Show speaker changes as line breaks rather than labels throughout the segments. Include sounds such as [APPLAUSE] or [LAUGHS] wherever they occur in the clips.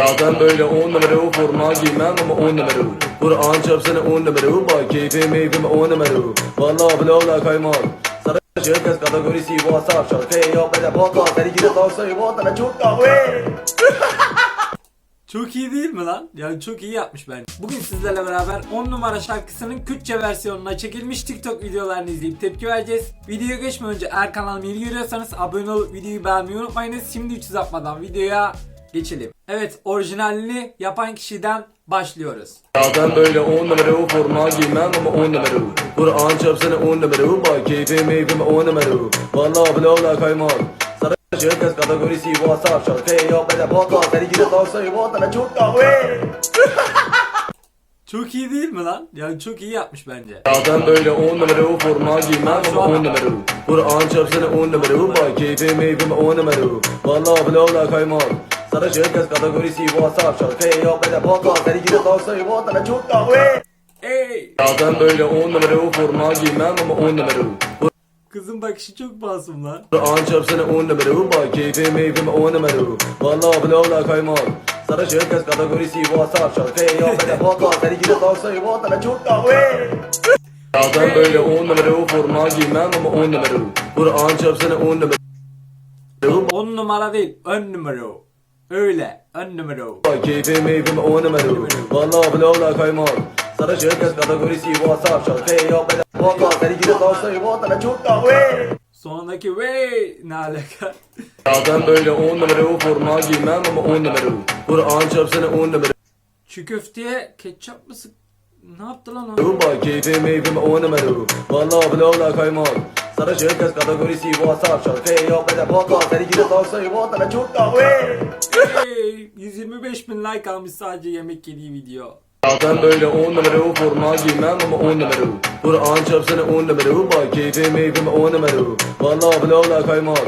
Zaten böyle on numara o forma giymem ama on numara o. Kur'an çarpsana on numara o. Bak keyfim meyfim on numara o. Valla ola kaymak. Sarı şirket kategorisi WhatsApp şarkıya yapmaya podcast. Her gide dalsa yuvatana çok kahve. [LAUGHS]
Çok iyi değil mi lan? Yani çok iyi yapmış bence. Bugün sizlerle beraber 10 numara şarkısının Kürtçe versiyonuna çekilmiş TikTok videolarını izleyip tepki vereceğiz. Videoya geçmeden önce eğer kanalımı yeni görüyorsanız abone olup videoyu beğenmeyi unutmayınız. Şimdi hiç uzatmadan videoya geçelim. Evet orijinalini yapan kişiden başlıyoruz.
Zaten böyle on numara o forma giymem ama on numara o. Kur'an çarpsana on numara o. Bak keyfim meyfim on numara o. Valla bile ola kaymak. Sarı şirket kategorisi WhatsApp şarkıya yapmaya podcast. Her gide dalsa yuvatana çok kahve. [LAUGHS]
Çok iyi değil mi lan? Yani çok iyi yapmış bence.
Zaten böyle on numara o forma giymem ama on numara o. Kur'an çarpsana on numara o. Bak keyfim meyfim on numara o. Valla bile ola kaymak. Sarı şirket kategorisi WhatsApp şarkıya yapmaya podcast. Her gide dalsa yuvatana çok kahve.
Ey!
Zaten böyle on numara forma giymem ama on numara.
Kızın bakışı çok masum lan.
Kur'an çarpsana on numara. Bak keyfim meyfim on numara. Valla bile ola kaymak. Sarı şirket kategorisi WhatsApp şarkıya yapmaya podcast. Her gide dalsa yuvatana çok kahve. Zaten böyle on numara forma giymem ama on numara. Kur'an çarpsana on numara o.
10 numara değil 10 numara o. Öyle 10 numara
keyfim meyfim on numara. Valla bile ola kaymak. Sarı şirket kategorisi WhatsApp şarkıya yapmaya podcast. Her gide dalsa yuvatana çok kahve.
Sonraki wey ne alaka?
Zaten böyle on numara forma giymem ama on numara. Kur'an çarpsana on numara
Çiğ köfteye ketçap mı sık? Ne yaptı lan o?
o. Keyfim meyfim on numara. Valla bile ola kaymak. Sarı şirket kategorisi WhatsApp şarkıya yapmaya podcast. Her gide dalsa yuvatana çok kahve.
Hey, 125 bin like almış sadece yemek yediği video.
Zaten böyle on numara o forma giymem ama on numara o. Kur'an çarpsana on numara o. Bak keyfim meyfim on numara o. Valla bile ola kaymak.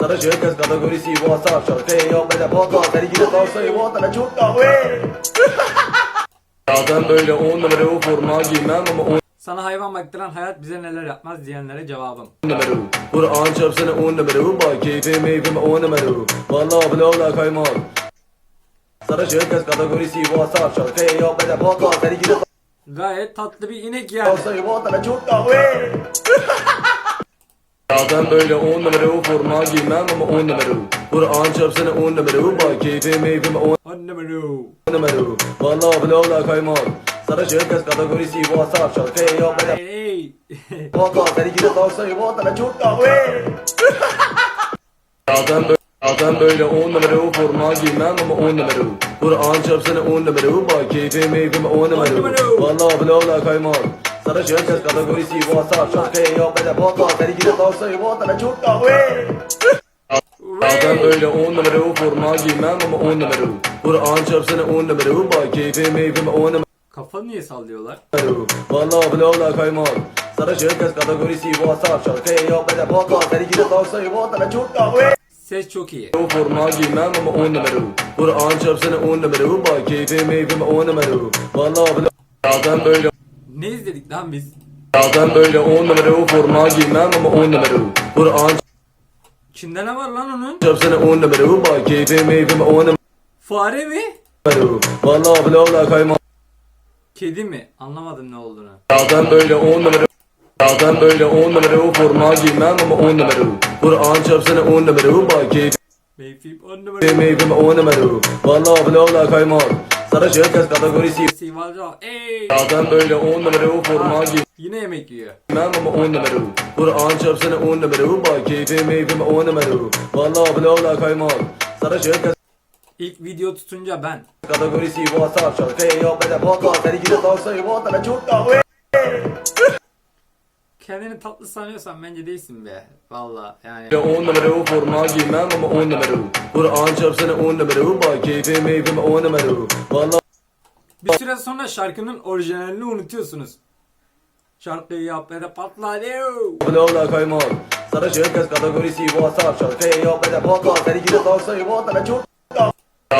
Sarı şirket kategorisi WhatsApp şarkıya yapmaya podcast. Her gide dalsa yuvatana çok kahve. Zaten böyle on numara o forma giymem ama on
Sana hayvan baktıran hayat bize neler yapmaz diyenlere cevabım.
Kur'an çarpsana on numara. Bak keyfim meyfim on numara. Valla bile ola kaymak. Sarı şirket kategorisi WhatsApp şarkıya yapmaya podcast. Her gide
Gayet tatlı bir inek yani.
dalsa yuvatana çok kahve. Zaten [LAUGHS] böyle on numara forma giymem ama on numara. Kur'an çarpsana on numara. Bak keyfim meyfim on
10 numara o.
numara. Valla bile ola kaymak. Sarı şirket kategorisi WhatsApp şarkıya yapmaya
Hey.
podcast. [LAUGHS] Her gide dalsa yuvatana çok kahve. Zaten böyle Zaten böyle on numara o forma giymem ama on numara o. Kur'an çarpsana on numara o. Bak keyfim meyfim on numara o. Valla bile ola kaymak. Sarı şirket kategorisi WhatsApp şarkıya yapmaya podcast. Her gide dalsa yuvatana çok kahve. Zaten böyle on numara o forma giymem ama on numara o. Kur'an çarpsana on numara o. Bak keyfim meyfim on numara
Kafa niye sallıyorlar?
o. Valla bile ola kaymak. Sarı şirket kategorisi WhatsApp şarkıya yapmaya podcast. Her gide dalsa yuvatana çok kahve.
Ses çok iyi.
O forma giymem ama on numara. Kur'an çarpsana on numara. Bak keyfim meyfim on numara o. Valla bile Zaten böyle
Ne izledik lan biz?
Zaten böyle on numara o forma giymem ama on numara. Kur'an
İçinde ne var lan onun?
çarpsana on numara. Bak keyfim meyfim on numara
Fare mi?
o. Valla bile ola kaymak.
Kedi mi? Anlamadım ne olduğunu.
Zaten böyle on numara Zaten böyle on numara o forma giymem ama on numara o. Kur'an çarpsana on numara o. Bak
Meyfim 10 numara.
meyfim on numara o. Valla bile ola kaymak. Sarı şirket kategorisi
Sivalca. Ey.
Zaten böyle on numara o forma giymem
Yine yemek yiyor.
ama on numara o. Kur'an çarpsana on numara o. Bak meyfim on numara o. Valla bile ola kaymak. Sarı şirket
İlk video tutunca ben.
kategorisi WhatsApp şarkıya yapmaya podcast. Her gide dalsa yuvatana çok kahve.
Kendini tatlı sanıyorsan bence değilsin be. Valla yani.
Böyle on numara o forma giymem ama on numara o. Kur'an çarpsana on numara o. Bak keyfim meyfim on numara o. Valla
Bir süre sonra şarkının orijinalini unutuyorsunuz. Şarkıyı yap ya da patla diyor.
bile ola kaymak. Sarı şirket kategorisi WhatsApp şarkıya yapmaya podcast. Her gide dalsa yuvatana çok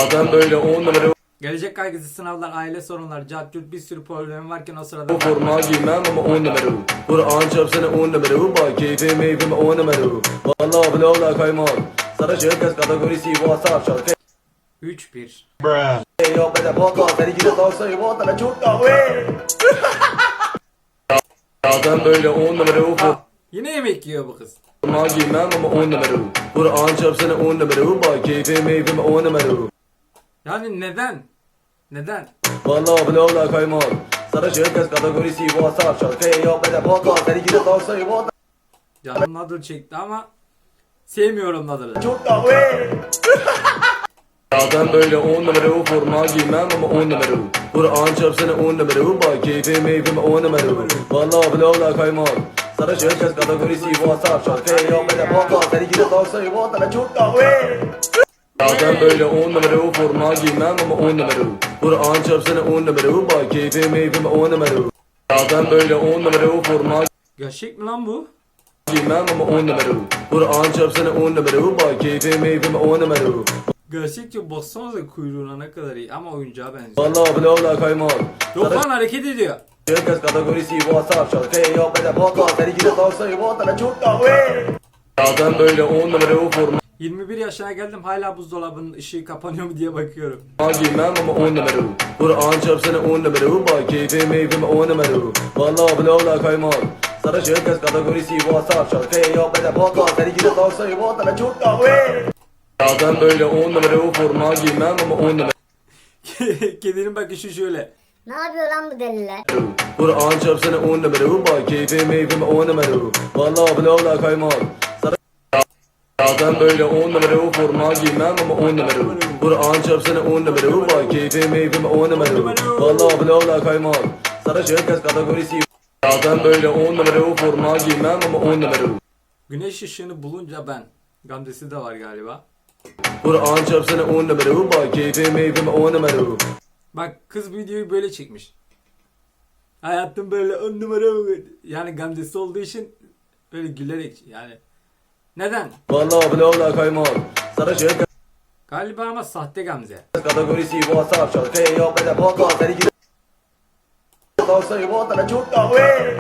Zaten böyle on numara
Gelecek kaygısı, sınavlar, aile sorunları, cadcut bir sürü problem varken o sırada
o forma giymem ama on numara o. Kur'an çarpsana on numara o. Bak keyfim meyfim on numara o. Valla bile ola kaymak. Sarı şirket kategorisi WhatsApp şarkıya
3-1.
Hey yo, better fuck off. Seni gidip dalsa yuvarlana çok wey. Zaten böyle on numara ufuk.
Aa, yine yemek yiyor bu kız.
Ma giymem ama on numara Kur'an çarpsana on numara Bak keyfim meyfim on numara
Yani neden? Neden?
Vallahi bile ola kaymal Sarı şirket kategorisi WhatsApp şarkı Hey yo, better fuck off. Seni gidip dalsa yuvarlana
Canım Nadal çekti ama sevmiyorum Nadal'ı.
çok da wey. Zaten böyle on numara forma giymem ama on numara Kur'an çarpsana on numara Bak keyfim meyfim on numara Vallahi bile ola kaymal Sarı şirket kategorisi WhatsApp şarkı Hey yo, better fuck off. Seni gidip dalsa yuvarlana çok da wey. Zaten böyle on numara forma giymem ama on numara Kur'an çarpsana on numara Bak keyfim meyfim on numara Zaten böyle on numara forma
Gerçek mi lan bu?
giymem ama on numara Kur'an çarpsana on numara Bak keyfim meyfim on numara
Gerçekçi baksanıza kuyruğuna ne kadar iyi ama oyuncağa benziyor.
Vallahi bile ola kaymal
Yok lan hareket ediyor.
Şirket kategorisi WhatsApp şarkı Hey yo better fuck off Seni gidip dalsa yuvarlana çok da wey Zaten böyle on numara forma
21 yaşına geldim hala buzdolabının ışığı kapanıyor mu diye bakıyorum.
giymem ama on numara Kur'an çarpsana on numara Bak keyfim meyfim on numara Vallahi bile ola kaymal Sarı şirket kategorisi WhatsApp şarkı Hey yo better fuck off Seni gidip dalsa yuvarlana çok da wey Zaten böyle on numara forma giymem ama on numara
Kedinin bakışı şöyle.
Ne yapıyor lan bu deliler?
Kur'an çarpsana on numara Bak keyfim meyfim on numara Vallahi bile ola kaymal Böyle on numara forma giymem ama on numara Kur'an çarpsana on numara Bak keyfim meyfim on numara Vallahi bile ola kaymal Sarı şirket kategorisi Zaten böyle on numara forma giymem ama on numara
Güneş ışığını bulunca ben. Gamzesi de var galiba.
Kur'an çarpsana on numara Bak keyfim meyfim on numara
Bak kız videoyu böyle çekmiş. Hayatım böyle on numara yani gamzesi olduğu için böyle gülerek yani. Neden?
Vallahi ola kaymal Sarı şirket
Galiba ama sahte gamze.
kategorisi WhatsApp şarkı Hey yo better fuck off Seni gidip dalsa yuvarlana çok da wey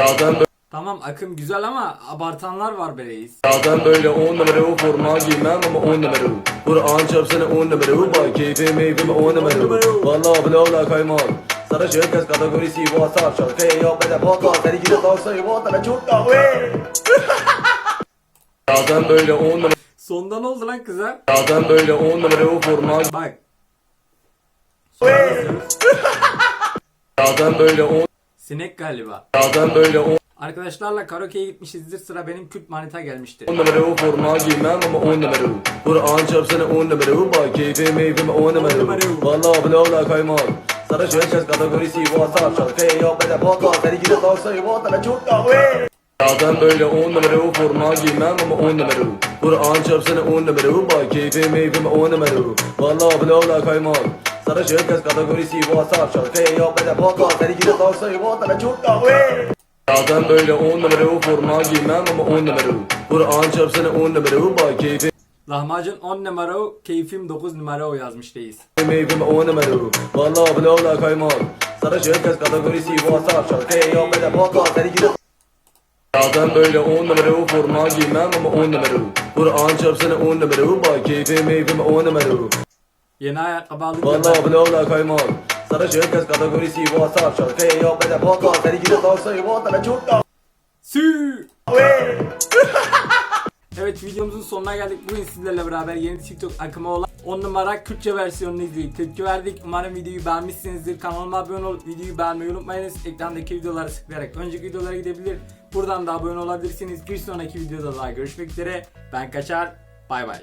Zaten
Tamam akım güzel ama abartanlar var be reis.
Zaten böyle on numara forma giymem ama on numara Kur'an çarpsana on numara Bak keyfim meyfim on numara Vallahi bile ola kaymal Sarı şirket kategorisi WhatsApp şarkı Hey yo better fuck off Seni gidip dalsa yuvarlana çok da wey Zaten böyle on numara
Sonda ne oldu lan kıza?
Zaten böyle on numara forma
Bak. [LAUGHS]
Zaten böyle on
Sinek galiba.
Zaten böyle on
Arkadaşlarla karaoke'ye gitmişizdir sıra benim Kürt manita gelmişti.
On numara forma giymem ama on numara Kur'an çarpsana on numara Bak keyfim meyfim on numara Vallahi bile ola kaymal Sarı şirket kategorisi WhatsApp şarkı Hey yo better fuck off Seni gidip dalsa yuvarlana çok da wey Zaten böyle on numara forma giymem ama on numara Kur'an çarpsana on numara Bak keyfim meyfim on numara Vallahi bile ola kaymal Sarı şirket kategorisi WhatsApp şarkı Hey yo better fuck off Seni gidip dalsa yuvarlana çok da wey Zaten böyle on numara forma giymem ama on numara Kur'an çarpsana on numara Bak keyfim
Lahmacun 10 numara o, keyfim 9 numara o yazmış reis.
meyfim on numara Vallahi bile ola kaymal Sarı şirket kategorisi WhatsApp şarkı Hey yo better fuck off Seni gidip Zaten böyle on numara forma giymem ama on numara Kur'an çarpsana on numara Bak keyfim meyfim on numara
Yeni ayakkabı alınca
Vallahi bile ola kaymal Sarı şirket kategorisi WhatsApp şarkı Hey yo better fuck off Seni gidip
Sü. Evet videomuzun sonuna geldik. Bugün sizlerle beraber yeni TikTok akımı olan 10 numara Kürtçe versiyonunu izleyip tepki verdik. Umarım videoyu beğenmişsinizdir. Kanalıma abone olup videoyu beğenmeyi unutmayınız. Ekrandaki videoları tıklayarak önceki videolara gidebilir. Buradan da abone olabilirsiniz. Bir sonraki videoda daha görüşmek üzere. Ben Kaçar. Bay bay.